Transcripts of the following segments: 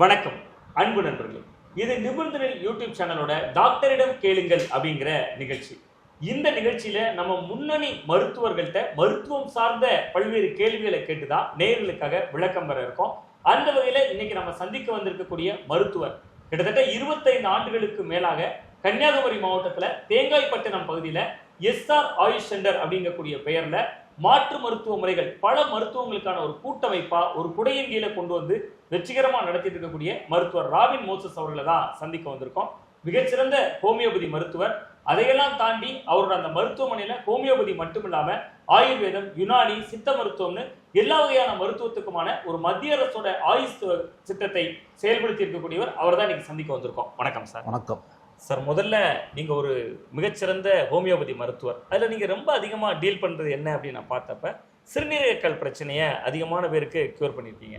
வணக்கம் அன்பு நண்பர்களே. இது நிபுணர்கள் யூடியூப் சேனலோட டாக்டரிடம் கேளுங்கள் அப்படிங்கிற நிகழ்ச்சி. இந்த நிகழ்ச்சியில நம்ம முன்னணி மருத்துவர்கள்ட்ட மருத்துவம் சார்ந்த பல்வேறு கேள்விகளை கேட்டுதான் நேர்களுக்காக விளக்கம் பெற இருக்கோம். அந்த வகையில இன்னைக்கு நம்ம சந்திக்க வந்திருக்கக்கூடிய மருத்துவர் கிட்டத்தட்ட இருபத்தைந்து ஆண்டுகளுக்கு மேலாக கன்னியாகுமரி மாவட்டத்துல தேங்காய்பட்டினம் பகுதியில எஸ்ஆர் ஆயுஷ் சென்டர் அப்படிங்கக்கூடிய பெயர்ல மாற்று மருத்துவ முறைகள் பல மருத்துவங்களுக்கான ஒரு கூட்டமைப்பா ஒரு குடையின் கீழே கொண்டு வந்து வெற்றிகரமா நடத்திட்டு இருக்கக்கூடிய மருத்துவர் ராபின் மோசஸ் அவர்களை தான் சந்திக்க வந்திருக்கோம். மிகச்சிறந்த ஹோமியோபதி மருத்துவர். அதையெல்லாம் தாண்டி அவரோட அந்த மருத்துவமனையில ஹோமியோபதி மட்டும் இல்லாம ஆயுர்வேதம் யுனானி சித்த மருத்துவம்னு எல்லா வகையான மருத்துவத்துக்குமான ஒரு மத்திய அரசோட ஆயுஷ் திட்டத்தை செயல்படுத்தி இருக்கக்கூடியவர் அவர் தான் இன்னைக்கு சந்திக்க வந்திருக்கோம். வணக்கம் சார். வணக்கம். சார் முதல்ல நீங்க ஒரு மிகச்சிறந்த ஹோமியோபதி மருத்துவர். அதுல நீங்க ரொம்ப அதிகமா டீல் பண்றது என்ன அப்படின்னு நான் பார்த்தப்ப சிறுநீரகக்கல் பிரச்சனையை அதிகமான பேருக்கு கியூர் பண்ணியிருக்கீங்க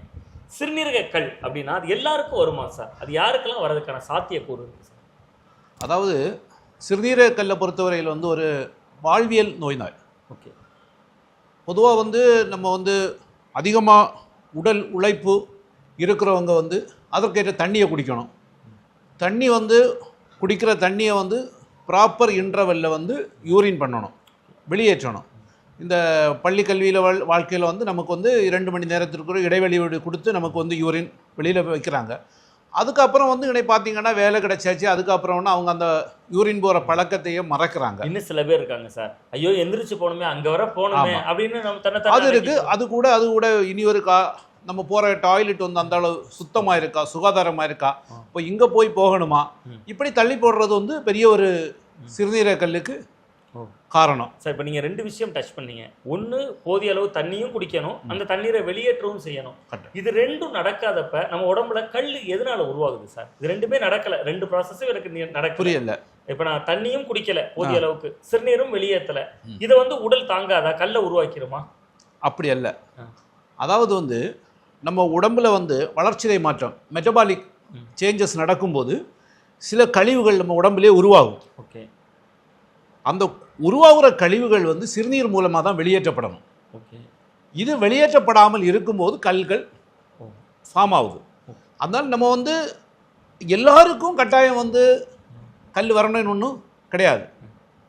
சிறுநீரகக்கல் அப்படின்னா அது எல்லாருக்கும் வருமா சார்? அது யாருக்கெல்லாம் வர்றதுக்கான சாத்தியக்கூறு இருக்கு சார்? அதாவது சிறுநீரக கல்லை பொறுத்தவரையில் வந்து ஒரு வாழ்வியல் நோய் நாய் ஓகே. பொதுவாக வந்து நம்ம வந்து அதிகமாக உடல் உழைப்பு இருக்கிறவங்க வந்து அதற்கேற்ற தண்ணியை குடிக்கணும். தண்ணி வந்து குடிக்கிற தண்ணியை வந்து ப்ராப்பர் இன்டர்வெல்ல வந்து யூரின் பண்ணணும் வெளியேற்றணும். இந்த பள்ளி கல்வியில் வாழ் வாழ்க்கையில் வந்து நமக்கு வந்து இரண்டு மணி நேரத்திற்கு ஒரு இடைவெளி கொடுத்து நமக்கு வந்து யூரின் வெளியில் வைக்கிறாங்க. அதுக்கப்புறம் வந்து இன்னைக்கு பார்த்தீங்கன்னா வேலை கிடைச்சாச்சு அதுக்கப்புறம்னா அவங்க அந்த யூரின் போகிற பழக்கத்தையே மறக்கிறாங்க. இன்னும் சில பேர் இருக்காங்க சார். ஐயோ எந்திரிச்சு போகணுமே அங்க வர போகணுமே. அப்படின்னு நம்ம அது இருக்கு. அது கூட அது கூட இனி ஒரு கா நம்ம போகிற டாய்லெட் வந்து அந்த அளவு சுத்தமாக இருக்கா? சுகாதாரமாக இருக்கா. இப்போ இங்கே போய் போகணுமா. இப்படி தள்ளி போடுறது வந்து பெரிய ஒரு சிறுநீரக கல்லுக்கு. காரணம். சார் இப்போ நீங்க ரெண்டு விஷயம் டச் பண்ணீங்க. ஒன்னு போதிய அளவு தண்ணியும் குடிக்கணும். அந்த தண்ணீரை வெளியேற்றவும் செய்யணும். இது ரெண்டும் நடக்காதப்ப நம்ம உடம்புல கல் எதனால உருவாகுது சார்? இது ரெண்டுமே நடக்கல. ரெண்டு ப்ராசஸும் எனக்கு நீ- நடக்கல. புரியல. இப்ப நான் தண்ணியும் குடிக்கல போதிய அளவுக்கு. சிறுநீரும் வெளியேற்றல. இதை வந்து உடல் தாங்காதா? கல்லை உருவாக்கிருமா அப்படி அல்ல. அதாவது வந்து நம்ம உடம்புல வந்து வளர்ச்சிதை மாற்றம் மெட்டபாலிக். சேஞ்சஸ் நடக்கும்போது சில கழிவுகள் நம்ம உடம்புலே உருவாகும். ஓகே. அந்த உருவாகிற கழிவுகள் வந்து சிறுநீர் மூலமாக தான் வெளியேற்றப்படணும். ஓகே. இது வெளியேற்றப்படாமல் இருக்கும்போது கல்கள். ஃபார்ம் ஆகுது. அதனால நம்ம வந்து எல்லாருக்கும் கட்டாயம் வந்து கல் வரணும்னு ஒன்றும் கிடையாது.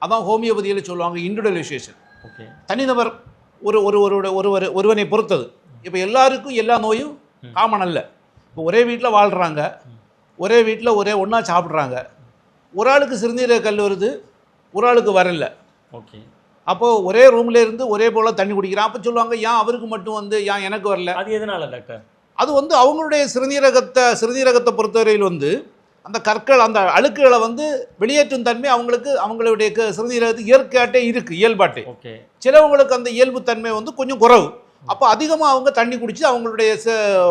அதான் ஹோமியோபதியில் சொல்லுவாங்க இண்டிவிஜுவலைசேஷன் ஓகே. தனிநபர் ஒரு ஒரு ஒருவர ஒருவர் ஒருவனை பொறுத்தது. இப்போ எல்லாருக்கும் எல்லா நோயும். காமன் அல்ல. இப்போ ஒரே வீட்டில் வாழ்கிறாங்க ஒரே வீட்டில் ஒரே ஒன்றா சாப்பிட்றாங்க. ஒரு ஆளுக்கு சிறுநீரக கல் வருது ஒரு ஆளுக்கு வரல. ஓகே. அப்போது ஒரே ரூம்ல இருந்து ஒரே போல் தண்ணி குடிக்கிறான். அப்போ சொல்லுவாங்க ஏன் அவருக்கு மட்டும் வந்து ஏன் எனக்கு வரல? அது எதனால டாக்டர்? அது வந்து அவங்களுடைய சிறுநீரகத்தை சிறுநீரகத்தை பொறுத்தவரையில் வந்து அந்த கற்கள் அந்த அழுக்குகளை வந்து வெளியேற்றும் தன்மை அவங்களுக்கு அவங்களுடைய சிறுநீரகத்துக்கு இயற்கையாட்டே இருக்குது இயல்பாட்டே. ஓகே. சிலவங்களுக்கு அந்த இயல்பு தன்மை வந்து கொஞ்சம் குறைவு. அப்போ அதிகமாக அவங்க தண்ணி குடிச்சு அவங்களுடைய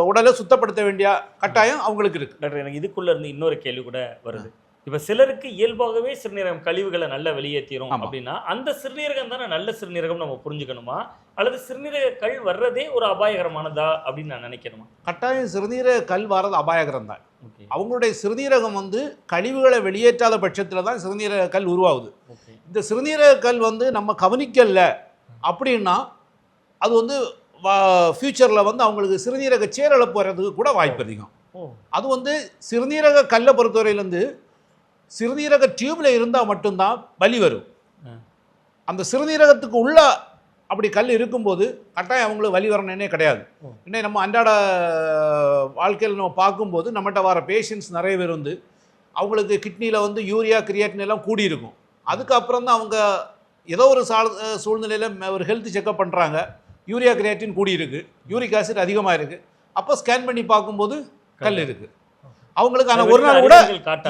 உடலை சுத்தப்படுத்த வேண்டிய கட்டாயம் அவங்களுக்கு இருக்கு. டாக்டர் எனக்கு இதுக்குள்ள இருந்து இன்னொரு கேள்வி கூட வருது. இப்ப சிலருக்கு இயல்பாகவே சிறுநீரகம் கழிவுகளை நல்லா வெளியேற்றிரும் ஆமா. அப்படின்னா அந்த சிறுநீரகம் தானே நல்ல சிறுநீரகம் நம்ம புரிஞ்சுக்கணுமா? அல்லது சிறுநீரக கல் வர்றதே ஒரு அபாயகரமானதா அப்படின்னு நான் நினைக்கணுமா? கட்டாயம் சிறுநீரக கல் வர்றது அபாயகரம் தான். அவங்களுடைய சிறுநீரகம் வந்து கழிவுகளை வெளியேற்றாத பட்சத்தில் தான் சிறுநீரக கல் உருவாகுது. இந்த சிறுநீரக கல் வந்து நம்ம கவனிக்கல அப்படின்னா அது வந்து ஃப்யூச்சரில் வந்து அவங்களுக்கு சிறுநீரக சேரழப்பு வர்றதுக்கு கூட வாய்ப்பு அதிகம். அது வந்து சிறுநீரக கல்லை பொறுத்தவரையிலேருந்து சிறுநீரக டியூப்ல இருந்தால் மட்டும்தான் வலி வரும். அந்த சிறுநீரகத்துக்கு உள்ள அப்படி கல் இருக்கும்போது கட்டாயம் அவங்களுக்கு வலி வரணுன்னே கிடையாது. இன்னும் நம்ம அன்றாட வாழ்க்கையில் நம்ம பார்க்கும்போது நம்மகிட்ட வர பேஷண்ட்ஸ் நிறைய பேர் வந்து அவங்களுக்கு கிட்னியில் வந்து யூரியா கிரியாட்டின் எல்லாம் கூடி இருக்கும் அதுக்கப்புறம் தான் அவங்க ஏதோ ஒரு சால் சூழ்நிலையில் ஒரு ஹெல்த் செக்அப் பண்ணுறாங்க யூரியா கிரியாட்டின் கூடி இருக்கு. யூரிக் ஆசிட் அதிகமாக இருக்குது அப்போ ஸ்கேன் பண்ணி பார்க்கும்போது கல் இருக்குது அவங்களுக்கு ஆனால் ஒரு நாள் கூட?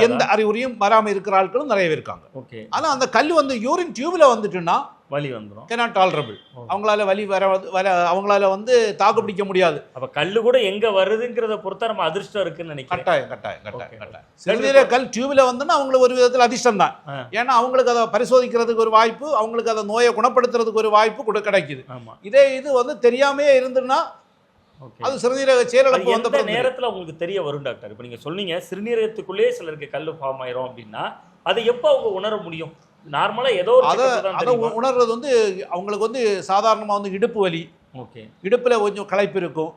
எந்த அறிகுறியும் வராமல் இருக்கிற ஆட்களும் நிறைய பேர் இருக்காங்க. ஓகே. ஆனால் அந்த கல் வந்து யூரின் டியூப்ல வந்துட்டுன்னா வலி வந்துரும். Cannot tolerable. அவங்களால வலி வர வர அவங்களால வந்து தாக்கு பிடிக்க முடியாது. அப்ப கல்லு கூட எங்க வருதுங்கிறத பொறுத்தா நம்ம அதிர்ஷ்டம் இருக்குன்னு நினைக்கிறேன். கட்டாயம் கட்டாயம் கட்டாயம். கட்டாயம். சிறுநீரக கல் டியூப்ல வந்துன்னா அவங்களுக்கு ஒரு விதத்தில் அதிர்ஷ்டம் தான். ஏன்னா அவங்களுக்கு அதை பரிசோதிக்கிறதுக்கு ஒரு வாய்ப்பு அவங்களுக்கு அதை நோயை குணப்படுத்துறதுக்கு ஒரு வாய்ப்பு கூட கிடைக்குது. இதே இது வந்து தெரியாமே இருந்துன்னா அது சிறுநீரக செயலிழப்பு வந்த நேரத்துல உங்களுக்கு தெரிய வரும் டாக்டர்? இப்போ நீங்க சொன்னீங்க சிறுநீரகத்துக்குள்ளே சிலருக்கு கல் ஃபார்ம் ஆயிரும் அப்படின்னா அதை எப்போ அவங்க உணர முடியும்? நார்மலா ஏதோ அதை அதை? உணர்றது வந்து அவங்களுக்கு வந்து சாதாரணமாக வந்து இடுப்பு வலி. ஓகே. இடுப்பில் கொஞ்சம் களைப்பு இருக்கும்.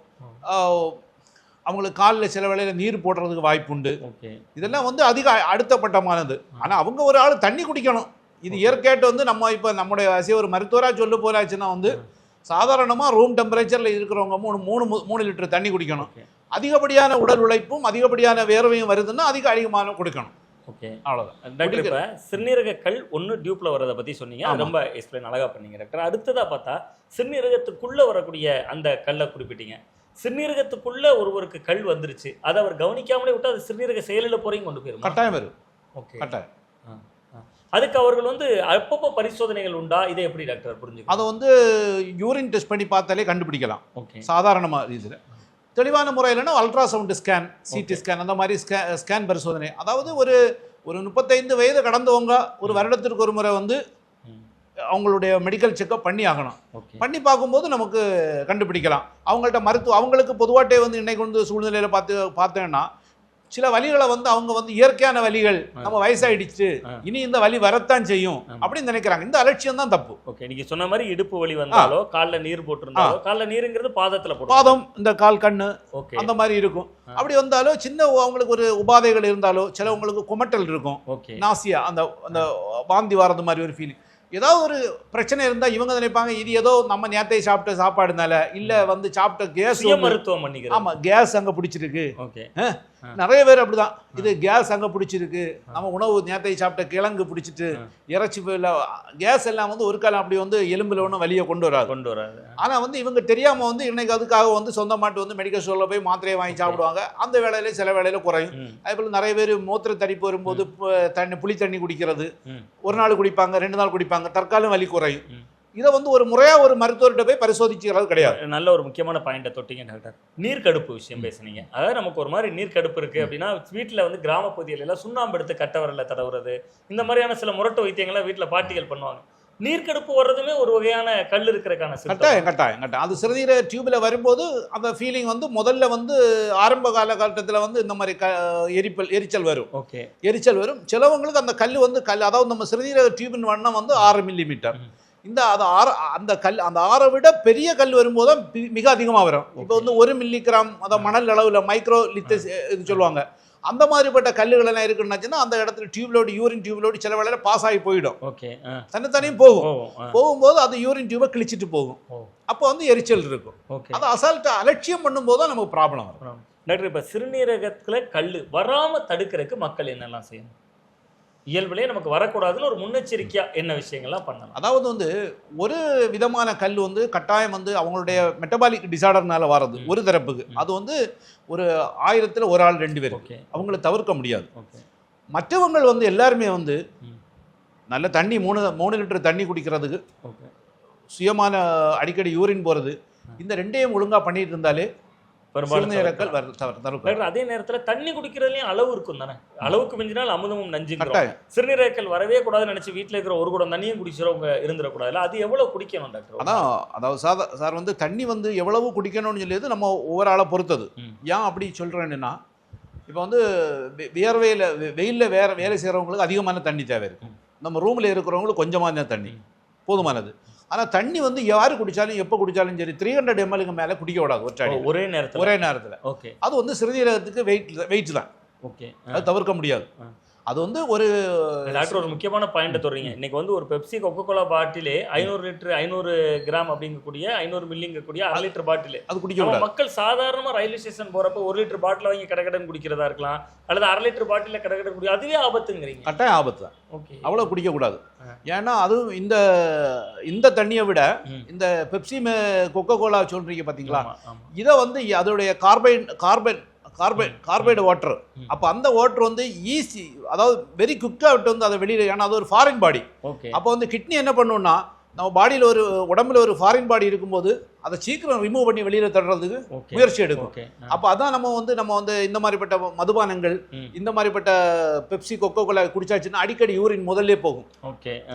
அவங்களுக்கு காலில் சில வேளையில் நீர் போடுறதுக்கு வாய்ப்பு உண்டு. ஓகே. இதெல்லாம் வந்து அதிக அடுத்தப்பட்டமானது ஆனால் அவங்க ஒரு ஆள் தண்ணி குடிக்கணும். இது இயற்கையாட்டு வந்து நம்ம இப்போ நம்முடைய அசிய ஒரு மருத்துவராக சொல்ல போறாச்சுன்னா வந்து சாதாரணமாக ரூம் டெம்பரேச்சரில் இருக்கிறவங்க மூணு மூணு மூணு லிட்டர் தண்ணி குடிக்கணும். அதிகப்படியான உடல் உழைப்பும் அதிகப்படியான வேர்வையும் வருதுன்னா அதிக அதிகமான கொடுக்கணும். ஓகே. அவ்வளோதான் டாக்டர் இப்ப சிறுநீரக கல் ஒன்று டியூப்ல வரதை பத்தி சொன்னீங்க. ரொம்ப எக்ஸ்பிளைன் அழகா பண்ணீங்க டாக்டர் அடுத்ததா பார்த்தா சிறுநீரகத்துக்குள்ள வரக்கூடிய அந்த கல்லை குறிப்பிட்டீங்க. சிறுநீரகத்துக்குள்ள ஒருவருக்கு கல் வந்துருச்சு. அதை அவர் கவனிக்காமலே விட்டு அது சிறுநீரக செயலில் போறையும் கொண்டு போயிருமா? கட்டாயம் வரும். ஓகே. கட்டாயம். அதுக்கு அவர்கள் வந்து அப்பப்போ பரிசோதனைகள் உண்டா? இதை எப்படி டாக்டர் புரிஞ்சுக்க அதை வந்து யூரின் டெஸ்ட் பண்ணி பார்த்தாலே கண்டுபிடிக்கலாம். ஓகே. சாதாரணமாக இதில் தெளிவான முறையில்னா அல்ட்ராசவுண்ட் ஸ்கேன் சிடி ஸ்கேன் அந்த மாதிரி ஸ்கே ஸ்கேன் பரிசோதனை. அதாவது ஒரு ஒரு முப்பத்தைந்து வயது கடந்தவங்க ஒரு வருடத்திற்கு ஒரு முறை வந்து. அவங்களுடைய மெடிக்கல் செக்கப் பண்ணி ஆகணும். பண்ணி பார்க்கும்போது நமக்கு கண்டுபிடிக்கலாம். அவங்கள்ட்ட மருத்துவ அவங்களுக்கு பொதுவாட்டே வந்து இன்னைக்கு வந்து சூழ்நிலையில் பார்த்து பார்த்தேன்னா சில வலிகளை வந்து அவங்க வந்து இயற்கையான வலிகள் நம்ம வயசாயிடுச்சு. இனி இந்த வலி வரத்தான் செய்யும். அப்படின்னு நினைக்கிறாங்க. இந்த அலட்சியம் தான் தப்பு. ஓகே நீங்க சொன்ன மாதிரி இடுப்பு வலி வந்தாலோ கால்ல நீர் போட்டிருந்தாலோ கால்ல நீருங்கிறது பாதத்துல பாதம் இந்த கால் கண்ணு ஓகே. அந்த மாதிரி இருக்கும். அப்படி வந்தாலோ சின்ன அவங்களுக்கு ஒரு உபாதைகள் இருந்தாலோ சிலவங்களுக்கு குமட்டல் இருக்கும். ஓகே. நாசியா அந்த அந்த வாந்தி வரது மாதிரி ஒரு ஃபீலிங் ஏதாவது ஒரு பிரச்சனை இருந்தால் இவங்க நினைப்பாங்க இது ஏதோ நம்ம நேத்தை சாப்பிட்ட சாப்பாடுனால இல்லை வந்து சாப்பிட்ட கேஸ் மருத்துவம் பண்ணிக்கிறது. ஆமா கேஸ் அங்க பிடிச்சிருக்கு. ஓகே. நிறைய பேர் அப்படிதான். இது கேஸ் அங்க பிடிச்சிருக்கு. நம்ம உணவு நேத்தை சாப்பிட்ட கிழங்கு பிடிச்சிட்டு. இறைச்சி கேஸ் எல்லாம் வந்து ஒரு காலம் அப்படி வந்து எலும்புல ஒன்றும் வலியை கொண்டு வராது. கொண்டு வராது. ஆனா வந்து இவங்க தெரியாம வந்து இன்னைக்கு அதுக்காக வந்து சொந்தமாட்டு வந்து மெடிக்கல் ஸ்டோர்ல போய் மாத்திரையை வாங்கி சாப்பிடுவாங்க. அந்த வேலையில சில வேலையில குறையும். அதே போல நிறைய பேர் மூத்திர தடிப்பு வரும்போது தண்ணி புளி தண்ணி குடிக்கிறது. ஒரு நாள் குடிப்பாங்க ரெண்டு நாள் குடிப்பாங்க தற்காலம் வலி குறையும். இதை வந்து ஒரு முறையா ஒரு மருத்துவர்கிட்ட போய் பரிசோதிச்சுக்கிறது கிடையாது. நல்ல ஒரு முக்கியமான பாயிண்ட தொட்டீங்க டாக்டர். நீர்க்கடுப்பு விஷயம் பேசுனீங்க. அதாவது நமக்கு ஒரு மாதிரி நீர்க்கடுப்பு இருக்கு அப்படின்னா வீட்டுல வந்து கிராம பகுதியில எல்லாம் சுண்ணாம்பு எடுத்து கட்டவரில் தடவுறது இந்த மாதிரியான சில முரட்டு வைத்தியங்கள்லாம் வீட்டுல பாட்டிகள் பண்ணுவாங்க. நீர்க்கடுப்பு வர்றதுமே ஒரு வகையான கல் இருக்கிறதுக்கான symptom. கட்டாயம் கட்டாயம் கட்டாயம். அது சிறுநீர டியூப்ல வரும்போது அந்த ஃபீலிங் வந்து முதல்ல வந்து ஆரம்ப காலகட்டத்தில் வந்து இந்த மாதிரி க எரிப்பல் எரிச்சல் வரும். ஓகே. எரிச்சல் வரும். சிலவங்களுக்கு அந்த கல் வந்து கல் அதாவது நம்ம சிறுநீரக டியூபின் வண்ணம் வந்து ஆறு மில்லிமீட்டர். இந்த அது ஆறு அந்த கல் அந்த ஆறை விட பெரிய கல் வரும்போது தான் மிக அதிகமாக வரும். இப்போ வந்து ஒரு மில்லிகிராம் அதாவது மணல் அளவில் மைக்ரோ லித்தஸ் இது சொல்லுவாங்க. அந்த மாதிரிப்பட்ட கல்லுகள் எல்லாம் இருக்குன்னாச்சுன்னா அந்த இடத்துல டியூப்லோடு யூரின் டியூப்லோடு சில வேளையில பாஸ் ஆகி போயிடும். ஓகே தன்னைத்தானையும் போகும். போகும்போது அது யூரின் டியூபை கிழிச்சிட்டு போகும். அப்போ வந்து எரிச்சல் இருக்கும். ஓகே அது அசால்ட்டை அலட்சியம் பண்ணும்போது தான் நமக்கு ப்ராப்ளம் வரும். டாக்டர் இப்ப சிறுநீரகத்துல கல் வராம தடுக்கிறதுக்கு மக்கள் என்னெல்லாம் செய்யணும்? இயல்புலயே நமக்கு வரக்கூடாதுன்னு ஒரு முன்னெச்சரிக்கையா என்ன விஷயங்கள்லாம் பண்ணலாம்? அதாவது வந்து ஒரு விதமான கல் வந்து கட்டாயம் வந்து அவங்களுடைய மெட்டபாலிக் டிசார்டர்னால வர்றது. ஒரு தரப்புக்கு. அது வந்து ஒரு ஆயிரத்துல ஒரு ஆள் ரெண்டு பேர் அவங்கள தவிர்க்க முடியாது. மற்றவங்கள் வந்து எல்லாருமே வந்து. நல்ல தண்ணி மூணு மூணு லிட்டர் தண்ணி குடிக்கிறதுக்கு சுயமான அடிக்கடி யூரின் போறது இந்த ரெண்டையும் ஒழுங்கா பண்ணிட்டு இருந்தாலே பெரும்பாலும் அதே நேரத்துல தண்ணி குடிக்கிறதுலயும் அளவு இருக்கும் தானே? அளவுக்கு மிஞ்சினால் அமுதமும் கட்டாயம். சிறுநீரகல் வரவே கூடாதுன்னு நினைச்சு வீட்ல இருக்கிற ஒரு குடம் தண்ணியும் குடிச்சிடவங்க இருந்துடக்கூடாதுல்ல? அது எவ்வளவு குடிக்கணும் டாக்டர்? அதான் அதாவது சாதா சார் வந்து தண்ணி வந்து எவ்வளவு குடிக்கணும்னு சொல்லியது நம்ம ஒவ்வொரு ஆளை பொறுத்தது. ஏன் அப்படி சொல்கிறேன்னா இப்போ வந்து வியர்வையில் வெயில்ல வேற வேலை செய்கிறவங்களுக்கு அதிகமான தண்ணி தேவை இருக்கு. ம். நம்ம ரூமில் இருக்கிறவங்களுக்கு கொஞ்சமான தண்ணி. போதுமானது. ஆனால் தண்ணி வந்து யார் குடித்தாலும் எப்போ குடித்தாலும் சரி த்ரீ ஹண்ட்ரட் எம்எல்க்கு மேலே குடிக்க ஓ, அடி. ஒரே நேரத்துல? ஒரே நேரத்தில். ஓகே. அது வந்து சிறுநீரகத்துக்கு வெயிட் வெயிட் தான். ஓகே. அது தவிர்க்க முடியாது. அது வந்து ஒரு டாக்டர் ஒரு முக்கியமான பாயிண்ட் தொடறீங்க இன்னைக்கு வந்து ஒரு பெப்சி கொக்கோ கோலா பாட்டிலே ஐநூறு லிட்டர் ஐநூறு கிராம் அப்படிங்கக்கூடிய ஐநூறு மில்லிங்கக்கூடிய அரை லிட்டர் பாட்டில் அது குடிக்க மக்கள் சாதாரணமா ரயில்வே ஸ்டேஷன் போறப்ப ஒரு லிட்டர் பாட்டில் வாங்கி கடகடன் குடிக்கிறதா இருக்கலாம் அல்லது அரை லிட்டர் பாட்டில கடகடன் குடி அதுவே ஆபத்துங்கிறீங்க. கட்டாயம் ஆபத்து தான். ஓகே. அவ்வளோ குடிக்கக்கூடாது. ஏன்னா அதுவும் இந்த இந்த தண்ணியை விட. இந்த பெப்சி கொக்கோ கோலா சொல்றீங்க பார்த்தீங்களா. இதை வந்து அதோடைய carbine carbon carbine carbide water. அப்போ அந்த வாட்டர் வந்து ஈஸி அதாவது வெரி குயிக்காக விட்டு வந்து அதை வெளியில் ஏன்னா அது ஒரு ஃபாரின் பாடி அப்போ வந்து கிட்னி என்ன பண்ணுன்னா நம்ம பாடியில் ஒரு உடம்புல ஒரு ஃபாரின் பாடி இருக்கும்போது அதை சீக்கிரம் ரிமூவ் பண்ணி வெளியில் தள்ளுறதுக்கு ஓகே. முயற்சி எடுக்கும். அப்போ அதான் நம்ம வந்து நம்ம வந்து இந்த மாதிரிப்பட்ட மதுபானங்கள். இந்த மாதிரிப்பட்ட பெப்சி கொக்கோ கோலா குடிச்சாச்சுன்னா அடிக்கடி யூரின் முதல்ல போகும்.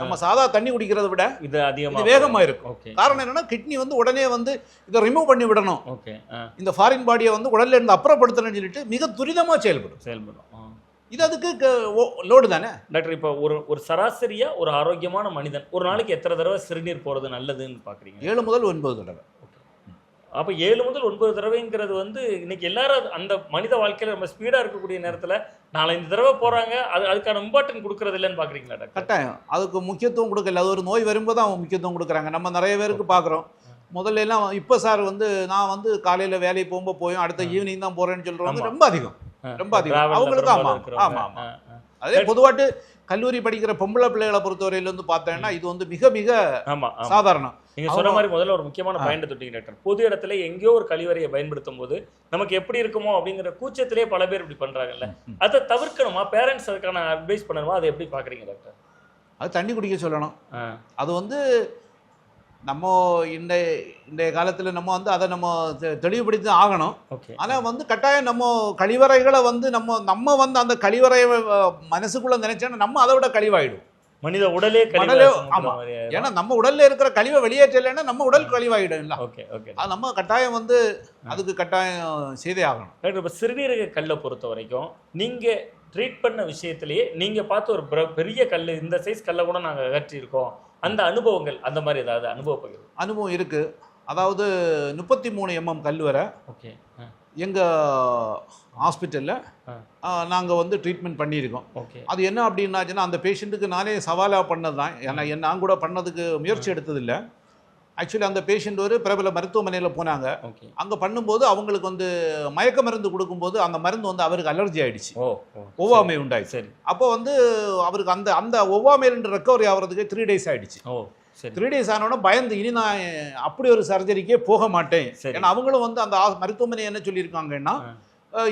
நம்ம சாதா தண்ணி குடிக்கிறத விட இது அதிகமா இது வேகமா இருக்கும். காரணம் என்னன்னா கிட்னி வந்து உடனே வந்து இதை ரிமூவ் பண்ணி விடணும். இந்த ஃபாரின் பாடியை வந்து உடல்ல இருந்து அப்புறப்படுத்தணும்னு சொல்லிட்டு மிக துரிதமா செயல்படும். செயல்படும். இது அதுக்கு லோடு தானே? டாக்டர் இப்போ ஒரு ஒரு சராசரியா ஒரு ஆரோக்கியமான மனிதன் ஒரு நாளைக்கு எத்தனை தடவை சிறுநீர் போறது நல்லதுன்னு பாக்குறீங்க? ஏழு முதல் ஒன்பது தடவை. அப்ப ஏழு முதல் ஒன்பது தடவைங்கிறது வந்து இன்னைக்கு எல்லாரும் அந்த மனித வாழ்க்கையில நம்ம ஸ்பீடா இருக்கக்கூடிய நேரத்துல நாலஞ்சு தடவை போறாங்க அது அதுக்கான இம்பார்ட்டன்ட் கொடுக்கறது இல்லைன்னு பாக்குறீங்களா டாக்டர்? கட்டாயம். அதுக்கு முக்கியத்துவம் கொடுக்கல. அது ஒரு நோய் வரும்போது அவங்க முக்கியத்துவம் கொடுக்குறாங்க. நம்ம நிறைய பேருக்கு பார்க்குறோம் முதல்ல எல்லாம் இப்போ சார் வந்து நான் வந்து காலையில் வேலைக்கு போகும்போது போயும் அடுத்த ஈவினிங் தான் போகிறேன்னு சொல்கிறவங்க. ரொம்ப அதிகம். ரொம்ப அதிகம். அவங்களுக்கு ஆமா. ஆமா, ஆமா. அதே பொதுவாட்டு கல்லூரி படிக்கிற பொம்பளை பிள்ளைகளை பொறுத்தவரையில வந்து பார்த்தேன்னா இது வந்து மிக மிக சாதாரணம். நீங்க சொன்ன மாதிரி முதல்ல ஒரு முக்கியமான. பாயிண்ட் தொட்டீங்க டாக்டர். பொது இடத்துல எங்கேயோ ஒரு கழிவறையை பயன்படுத்தும் போது நமக்கு எப்படி இருக்குமோ அப்படிங்கிற கூச்சத்திலே பல பேர் இப்படி பண்றாங்கல்ல. அதை தவிர்க்கணுமா? பேரண்ட்ஸ் அதுக்கான அட்வைஸ் பண்ணணுமா? அதை எப்படி பாக்குறீங்க டாக்டர்? அது தண்ணி குடிக்க சொல்லணும். அது வந்து நம்ம இந்த இன்றைய காலத்தில் நம்ம வந்து அதை நம்ம தெளிவுபடுத்தி தான் ஆகணும். ஆனால் வந்து கட்டாயம் நம்ம கழிவறைகளை வந்து நம்ம நம்ம வந்து அந்த கழிவறையை மனசுக்குள்ள நினைச்சோன்னா நம்ம அதை விட கழிவாயிடும். மனித உடலே மணலே- கழிவு ஆமா. ஏன்னா நம்ம உடல்ல இருக்கிற கழிவை வெளியேற்றலைன்னா நம்ம உடல் கழிவாயிடும் இல்ல. Okay okay. அது நம்ம கட்டாயம் வந்து அதுக்கு கட்டாயம் செய்தே ஆகணும். டாக்டர் இப்போ சிறுநீரக கல்லை பொறுத்த வரைக்கும் நீங்க ட்ரீட் பண்ண விஷயத்திலேயே நீங்க பார்த்த ஒரு பிர- பெரிய கல் இந்த சைஸ் கல்லை கூட நாங்க அகற்றியிருக்கோம். அந்த அனுபவங்கள் அந்த மாதிரி ஏதாவது அனுபவ பகிர்வு? அனுபவம் இருக்கு. அதாவது முப்பத்தி மூணு எம்எம் கல் வரை ஓகே. எங்கள் ஹாஸ்பிட்டலில். நாங்கள் வந்து ட்ரீட்மெண்ட் பண்ணியிருக்கோம். ஓகே. அது என்ன அப்படின்னாச்சுன்னா அந்த பேஷண்ட்டுக்கு நானே சவாலாக பண்ணது தான் ஏன்னா என் நான் கூட பண்ணதுக்கு முயற்சி எடுத்ததில்ல. ஆக்சுவலி அந்த பேஷண்ட் ஒரு பிரபல மருத்துவமனையில் போனாங்க. ஓகே அங்கே பண்ணும்போது அவங்களுக்கு வந்து மயக்க மருந்து கொடுக்கும்போது அந்த மருந்து வந்து அவருக்கு அலர்ஜி ஆயிடுச்சு. ஒவ்வாமை உண்டாயிடுச்சு. சரி. அப்போ வந்து அவருக்கு அந்த அந்த ஒவ்வாமையிலிருந்து ரெக்கவரி ஆகிறதுக்கு த்ரீ டேஸ் ஆயிடுச்சு. ஓ சரி. த்ரீ டேஸ் ஆனோடனே பயந்து இனி நான் அப்படி ஒரு சர்ஜரிக்கே போக மாட்டேன். சரி. ஏன்னா அவங்களும் வந்து அந்த மருத்துவமனை என்ன சொல்லியிருக்காங்கன்னா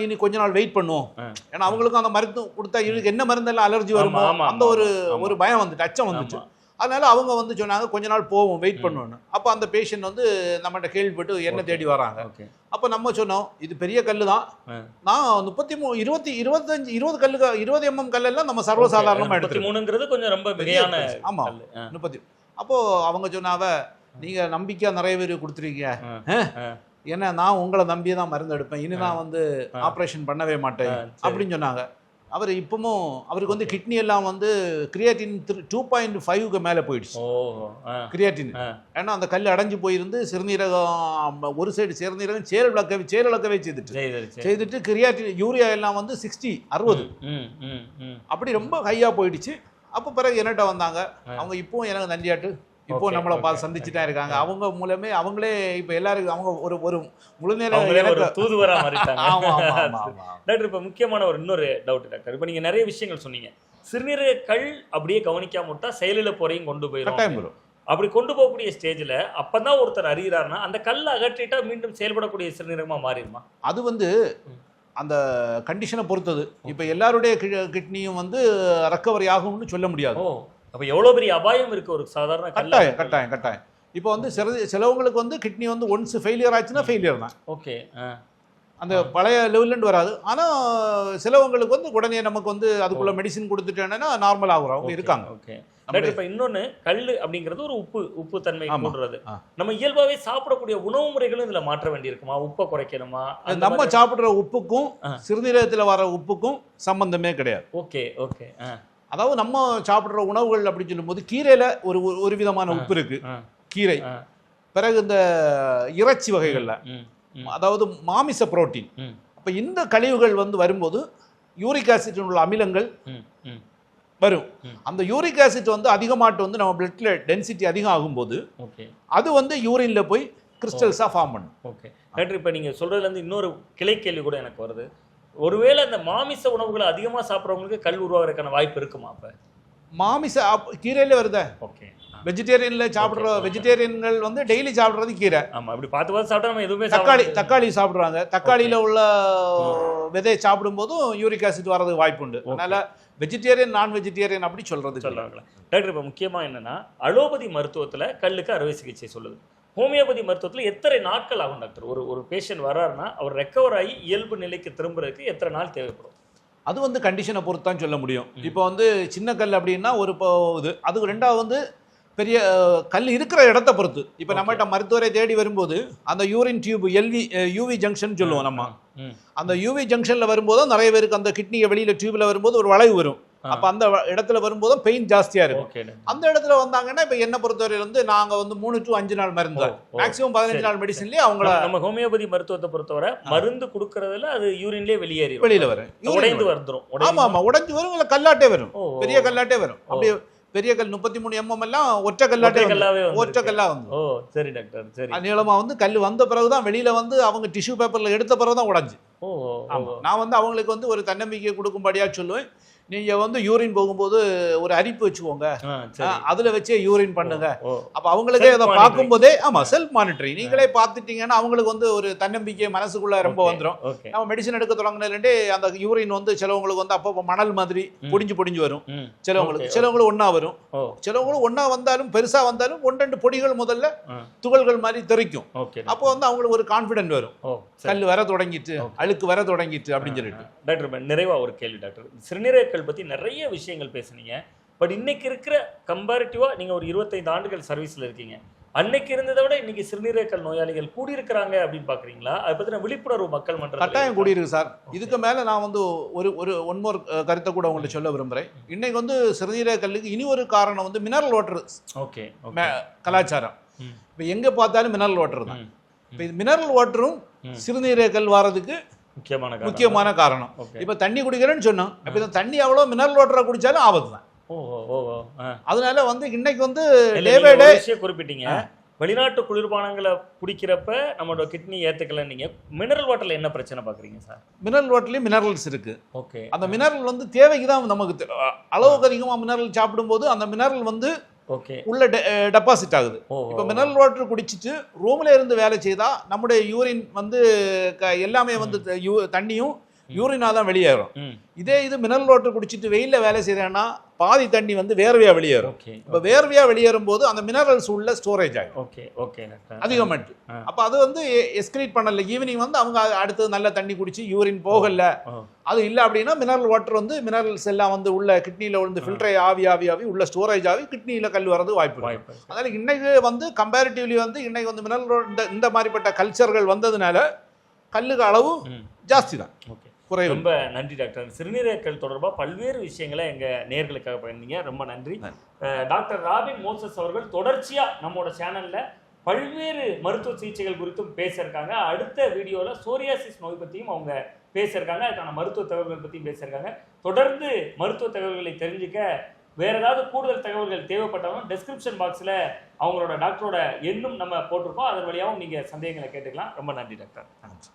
இனி கொஞ்ச நாள் வெயிட் பண்ணுவோம். ஏன்னா அவங்களுக்கும் அந்த மருந்து கொடுத்தா இவருக்கு என்ன மருந்தெல்லாம் அலர்ஜி வருமோ அந்த ஒரு. ஒரு பயம் வந்துட்டு அச்சம் வந்துச்சு. அதனால அவங்க வந்து சொன்னாங்க கொஞ்ச நாள் போவோம் வெயிட் பண்ணுவோம்னு அப்போ அந்த பேஷண்ட் வந்து நம்மகிட்ட கேள்விப்பட்டு என்ன. தேடி வராங்க அப்போ நம்ம சொன்னோம் இது பெரிய கல்லு தான். நான் முப்பத்தி மூணு இருபத்தி இருபத்தஞ்சு இருபது கல்லு இருபது எம்எம் கல்லெல்லாம் நம்ம சர்வசாதாரணமாக எடுத்துருக்கோம் மூணுங்கிறது கொஞ்சம் ரொம்ப பெரிய மிகையான price. ஆமா. கல்லு. ஆ, முப்பத்தி அப்போ அவங்க சொன்னாவ நீங்க நம்பிக்கையா நிறைய பேர் கொடுத்துருக்கீங்க. ஏன்னா நான் உங்களை நம்பி தான் மருந்து எடுப்பேன் இனி நான் வந்து. ஆப்ரேஷன் பண்ணவே மாட்டேன். அப்படின்னு சொன்னாங்க அவர் இப்பவும் அவருக்கு வந்து கிட்னி எல்லாம் வந்து கிரியாட்டின் டூ பாயிண்ட் ஃபைவ்க்கு மேலே போயிடுச்சு. கிரியாட்டின். ஏன்னா அந்த கல் அடைஞ்சு போயிருந்து சிறுநீரகம் ஒரு சைடு சிறுநீரகம் செயலிழக்கவே செயலிழக்கவே செய்துட்டு. செய்துட்டு கிரியாட்டின் யூரியா எல்லாம் வந்து சிக்ஸ்டி அறுபது. அப்படி ரொம்ப ஹையாக போயிடுச்சு. அப்போ பிறகு என்னட்ட வந்தாங்க. அவங்க இப்பவும் எனக்கு நன்றியாட்டு. இப்போ நம்மளை பார்த்து சந்திச்சுட்டா இருக்காங்க. அவங்க மூலமே அவங்களே இப்போ எல்லாருக்கும் அவங்க ஒரு ஒரு முழு நேர அவங்களே ஒரு எனக்கு தூதுவரா டாக்டர் இப்போ முக்கியமான ஒரு இன்னொரு டவுட் டாக்டர். இப்போ நீங்க நிறைய விஷயங்கள் சொன்னீங்க. சிறுநீரக கல் அப்படியே கவனிக்காம விட்டா செயலிழப்பு வரையும் கொண்டு போயிடும் அப்படி கொண்டு போகக்கூடிய ஸ்டேஜ்ல அப்பதான் ஒருத்தர் அறிகிறாருன்னா அந்த கல்லை அகற்றிட்டா மீண்டும் செயல்படக்கூடிய சிறுநீரகமா மாறிடுமா? அது வந்து. அந்த கண்டிஷனை பொறுத்தது. இப்போ எல்லாருடைய கிட்னியும் வந்து ரெக்கவரி ஆகும்னு சொல்ல முடியாது. அப்ப எவ்வளவு பெரிய அபாயம் இருக்கு ஒரு சாதாரண கட்டாயம் கட்டாயம் கட்டாயம். இப்போ வந்து சில சிலவங்களுக்கு வந்து கிட்னி வந்து ஒன்ஸ் ஃபெயிலியர் ஆச்சுன்னா ஃபெயிலியர் தான். ஓகே அந்த பழைய லெவல்லேருந்து வராது. ஆனால் சிலவங்களுக்கு வந்து உடனே நமக்கு வந்து அதுக்குள்ள மெடிசின் கொடுத்துட்டேன்னா நார்மல் ஆகுறோம். அவங்க இருக்காங்க. ஓகே. இப்ப இன்னொன்னு கல்லு அப்படிங்கிறது ஒரு உப்பு உப்பு தன்மை ஆ. நம்ம இயல்பாவே சாப்பிடக்கூடிய உணவு முறைகளும் இதுல மாற்ற வேண்டியிருக்குமா? உப்பை குறைக்கணுமா? நம்ம சாப்பிடுற உப்புக்கும். சிறுநீரகத்தில் வர உப்புக்கும் சம்பந்தமே கிடையாது. ஓகே ஓகே ஆ, அதாவது நம்ம சாப்பிடுற உணவுகள் அப்படின்னு சொல்லும்போது கீரையில ஒரு ஒரு- விதமான. உப்பு இருக்கு. கீரை. பிறகு இந்த இறைச்சி வகைகள்ல. அதாவது மாமிச புரோட்டீன். அப்ப இந்த கழிவுகள் வந்து வரும்போது யூரிக் ஆசிட் உள்ள அமிலங்கள். வரும். அந்த யூரிக் ஆசிட் வந்து அதிகமாட்டு வந்து நம்ம பிளட்ல டென்சிட்டி அதிகம் ஆகும்போது அது வந்து யூரின்ல போய் கிறிஸ்டல்ஸா ஃபார்ம் பண்ணும். ஓகே. டாக்டர் இப்போ நீங்கள் சொல்றதுல இருந்து இன்னொரு கிளை கேள்வி கூட எனக்கு வருது. ஒருவேளை இந்த மாமிச உணவுகளை அதிகமா சாப்பிட்றவங்களுக்கு கல் உருவாகிறதுக்கான வாய்ப்பு இருக்குமா அப்ப? மாமிச கீரையில வருத. ஓகே. வெஜிடேரியன்ல சாப்பிடுற. வெஜிடேரியன்கள் வந்து டெய்லி சாப்பிடுறது கீரை. ஆமா அப்படி பார்த்து பார்த்து சாப்பிட்டா நம்ம எதுவுமே தக்காளி தக்காளி சாப்பிடுறாங்க. தக்காளியில உள்ள விதையை சாப்பிடும்போதும் யூரிக் ஆசிட் வர்றதுக்கு வாய்ப்பு உண்டு. அதனால வெஜிடேரியன் நான் வெஜிடேரியன் அப்படி சொல்றது சொல்றாங்க சொல்றாங்களா? டாக்டர் இப்போ முக்கியமா என்னன்னா அலோபதி மருத்துவத்துல கல்லுக்கு அறுவை சிகிச்சை சொல்லுது. ஹோமியோபதி மருத்துவத்துல எத்தனை நாட்கள் ஆகும் டாக்டர்? ஒரு ஒரு பேஷண்ட் வர்றாருன்னா அவர் ரெக்கவர் ஆகி இயல்பு நிலைக்கு திரும்புறதுக்கு எத்தனை நாள் தேவைப்படும்? அது வந்து கண்டிஷனை பொறுத்து தான் சொல்ல முடியும். இப்போ வந்து சின்ன கல் அப்படின்னா ஒரு இப்போ இது அதுக்கு ரெண்டாவது வந்து பெரிய கல் இருக்கிற இடத்த பொறுத்து. இப்போ. நம்மகிட்ட மருத்துவரை தேடி வரும்போது அந்த urine tube LV UV junction சொல்லுவோம் நம்ம. அந்த யூவி ஜங்ஷன்ல வரும்போது நிறைய பேருக்கு அந்த கிட்னியை வெளியில டியூப்ல வரும்போது ஒரு வளைவு வரும். அப்போ அந்த இடத்துல வரும்போது பெயின் ஜாஸ்தியாக இருக்கும் அந்த இடத்துல வந்தாங்கன்னா இப்போ என்ன பொறுத்தவரையில் வந்து நாங்கள் வந்து மூணு டு அஞ்சு நாள் மருந்து தான். மேக்ஸிமம் பதினஞ்சு நாள் மெடிசன்லேயே அவங்கள நம்ம- ஹோமியோபதி மருத்துவத்தை பொறுத்தவரை மருந்து கொடுக்கறதுல அது யூரின்லயே வெளியேறி வெளியில வரும். உடைந்து வந்துரும். ஆமா ஆமா. உடைஞ்சு வரும் இல்லை கல்லாட்டே வரும். பெரிய கல்லாட்டே வரும். அப்படியே பெரிய கல் முப்பத்தி மூணு எம்எம் எல்லாம் ஒற்றை கல்லாட்டே கல்லாவே ஒற்றை. கல்லா வந்து. ஓ சரி டாக்டர் சரி. நீளமா வந்து கல் வந்த பிறகுதான் வெளியில வந்து அவங்க டிஷ்யூ பேப்பர்ல எடுத்த உடைஞ்சு. ஓ ஓ, ஓ, ஆமா. நான் வந்து அவங்களுக்கு வந்து ஒரு தன்னம்பிக்கை கொடுக்கும்படியா சொல்லுவேன். நீங்க வந்து யூரின் போகும்போது ஒரு அரிப்பு வச்சுக்கோங்க. அதுல வச்சே யூரின் பண்ணுங்க. அப்ப அவங்களுக்கே அதை. பார்க்கும்போதே ஆமா செல்ஃப் மானிட்டரிங் நீங்களே பார்த்துட்டீங்கன்னா அவங்களுக்கு வந்து ஒரு தன்னம்பிக்கை மனசுக்குள்ள ரொம்ப ஓகே நம்ம மெடிசன் எடுக்க தொடங்கினதுலேருந்தே அந்த யூரின் வந்து சிலவங்களுக்கு வந்து அப்பப்போ மணல் மாதிரி பொடிஞ்சு பொடிஞ்சு வரும். சிலவங்களுக்கு சிலவங்களுக்கு ஒண்ணா வரும். சிலவங்களும் ஒண்ணா வந்தாலும் பெருசா வந்தாலும் ஒன்று ரெண்டு பொடிகள் முதல்ல. துகள்கள் மாதிரி தெறிக்கும். ஓகே அப்போ வந்து அவங்களுக்கு ஒரு கான்ஃபிடென்ட் வரும். கல் வர தொடங்கிட்டு அழுக்கு வர தொடங்கிட்டு அப்படின்னு சொல்லிட்டு. டாக்டர் இப்ப நிறைவா ஒரு கேள்வி டாக்டர். சிறுநீரகங்கள் பத்தி நிறைய விஷயங்கள் பேசுனீங்க. பட் இன்னைக்கு இருக்கிற கம்பேரிட்டிவா நீங்க ஒரு இருபத்தைந்து ஆண்டுகள் சர்வீஸ்ல இருக்கீங்க. அன்னைக்கு இருந்ததை விட இன்னைக்கு சிறுநீரகங்கள் நோயாளிகள் கூடியிருக்கிறாங்க அப்படின்னு பாக்குறீங்களா? அதை பத்தின விழிப்புணர்வு மக்கள் மன்றத்தில் கட்டாயம் கூடியிருக்கு சார். இதுக்கு மேல நான் வந்து ஒரு ஒரு ஒன்மோர் கருத்தை கூட உங்கள்ட்ட சொல்ல விரும்புறேன். இன்னைக்கு வந்து சிறுநீரக கல்லுக்கு இனி ஒரு காரணம் வந்து மினரல் வாட்டர் ஓகே கலாச்சாரம். இப்போ எங்க பார்த்தாலும் மினரல் வாட்டர் தான். இப்போ இது மினரல் வாட்டரும் ம். சிறுநீரக கல் வாரதுக்கு முக்கியமான. முக்கியமான காரணம். இப்போ தண்ணி குடிக்கிறேன்னு சொன்னோம். இப்போ இந்த தண்ணி எவ்வளோ மினரல் வாட்டரை குடிச்சாலும் ஆபத்து தான். அதனால வந்து இன்னைக்கு வந்து இல்ல, டே நீங்க பை ஒரு டே விஷயம் குறிப்பிட்டீங்க. வெளிநாட்டு குளிர்பானங்களை குடிக்கிறப்ப நம்மளோட கிட்னி ஏத்துக்கல நீங்க மினரல் வாட்டர்ல என்ன பிரச்சனை பாக்குறீங்க சார்? மினரல் வாட்டர்லேயும் மினரல்ஸ் இருக்கு. ஓகே. அந்த மினரல் வந்து தேவைக்கு தான் நமக்கு அளவுக்கு அதிகமாக மினரல் சாப்பிடும்போது அந்த மினரல் வந்து உள்ள டெபாசிட் ஆகுது. ஓ இப்போ மினரல் வாட்டர் குடிச்சிட்டு ரூம்ல இருந்து வேலை செய்தா நம்முடைய யூரின் வந்து எல்லாமே வந்து தண்ணியும் யூரினா தான் வெளியேறும். இதே இது மினரல் வாட்டர் குடிச்சிட்டு வெயில்ல வேலை செய்தேன்னா பாதி தண்ணி வந்து வேர்வையா வெளியேறும். இப்போ வேர்வையா வெளியேறும் போது அந்த மினரல்ஸ் உள்ள ஸ்டோரேஜ் ஆகும் ஓகே ஓகே அதிகமாட்டு. அப்போ அது வந்து எஸ்கிரீட் பண்ணல. ஈவினிங் வந்து அவங்க அடுத்தது நல்ல தண்ணி குடிச்சு யூரின் போகல. அது இல்லை அப்படின்னா மினரல் வாட்டர் வந்து மினரல்ஸ் எல்லாம் வந்து உள்ள கிட்னியில் விழுந்து ஃபில்டர் ஆவி ஆவி ஆவி உள்ள ஸ்டோரேஜ் ஆகி கிட்னியில் கல் வரது வாய்ப்பு. வாய்ப்பு. அதனால இன்னைக்கு வந்து கம்பேரிட்டிவ்லி வந்து இன்னைக்கு வந்து மினரல் இந்த இந்த மாதிரிப்பட்ட கல்ச்சர்கள் வந்ததுனால கல்லுக்கு அளவு ஜாஸ்தி தான். ஓகே. குறைவு. ரொம்ப நன்றி டாக்டர். சிறுநீரகங்கள் தொடர்பா பல்வேறு விஷயங்களை எங்க நேர்களுக்காக பண்ணீங்க ரொம்ப நன்றி. டாக்டர் ராபின் மோசஸ் அவர்கள் தொடர்ச்சியா நம்மளோட சேனல்ல பல்வேறு மருத்துவ சிகிச்சைகள் குறித்தும் பேசியிருக்காங்க. அடுத்த வீடியோல சோரியாசிஸ் நோய் பத்தியும் அவங்க பேசியிருக்காங்க. அதுக்கான மருத்துவ தகவல்கள் பத்தியும் பேசியிருக்காங்க. தொடர்ந்து மருத்துவ தகவல்களை தெரிஞ்சுக்க வேற ஏதாவது கூடுதல் தகவல்கள் தேவைப்பட்டாலும் டெஸ்கிரிப்ஷன் பாக்ஸ்ல அவங்களோட டாக்டரோட எண்ணும் நம்ம போட்டிருக்கோம். அதன் வழியாகவும் நீங்க சந்தேகங்களை கேட்டுக்கலாம். ரொம்ப நன்றி டாக்டர். நன்றி.